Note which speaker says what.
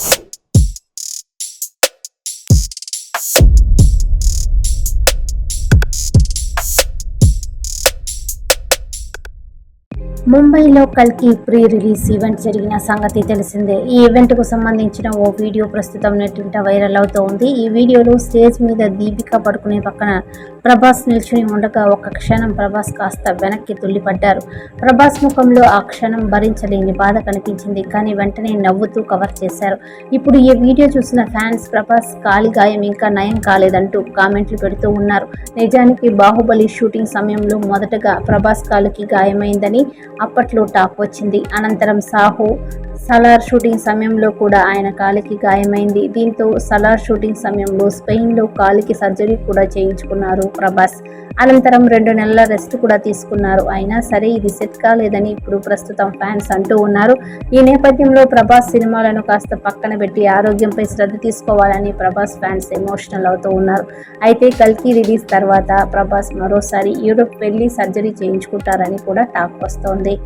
Speaker 1: you ముంబైలో కల్కి pre release event జరిగిన సంగతి తెలిసిందే. ఈ ఈవెంట్కు సంబంధించిన ఓ వీడియో ప్రస్తుతం నెట్టింట వైరల్ అవుతూ ఉంది. ఈ వీడియోలో స్టేజ్ మీద దీపిక పడుకునే పక్కన ప్రభాస్ నిల్చుని ఉండగా ఒక క్షణం ప్రభాస్ కాస్త వెనక్కి తుల్లిపడ్డారు ప్రభాస్ ముఖంలో ఆ క్షణం భరించలేని బాధ కనిపించింది కానీ వెంటనే నవ్వుతూ కవర్ చేశారు. ఇప్పుడు ఈ వీడియో చూసిన ఫ్యాన్స్ ప్రభాస్ కాలి గాయం ఇంకా నయం కాలేదంటూ కామెంట్లు పెడుతూ ఉన్నారు. నిజానికి బాహుబలి షూటింగ్ సమయంలో మొదటగా ప్రభాస్ కాలుకి గాయమైందని అప్పట్లో టాక్ వచ్చింది. అనంతరం సాహు సలార్ షూటింగ్ సమయంలో కూడా ఆయన కాలికి గాయమైంది. దీంతో సలార్ షూటింగ్ సమయంలో స్పెయిన్లో కాలికి సర్జరీ కూడా చేయించుకున్నారు ప్రభాస్. అనంతరం రెండు నెలల రెస్ట్ కూడా తీసుకున్నారు. అయినా సరే ఇది సెట్ కాలేదని ఇప్పుడు ప్రస్తుతం ఫ్యాన్స్ అంటూ ఉన్నారు. ఈ నేపథ్యంలో ప్రభాస్ సినిమాలను కాస్త పక్కన పెట్టి ఆరోగ్యంపై శ్రద్ధ తీసుకోవాలని ప్రభాస్ ఫ్యాన్స్ ఎమోషనల్ అవుతూ ఉన్నారు. అయితే కల్కి రిలీజ్ తర్వాత ప్రభాస్ మరోసారి యూరోప్ వెళ్ళి సర్జరీ చేయించుకుంటారని కూడా టాక్ వస్తోంది.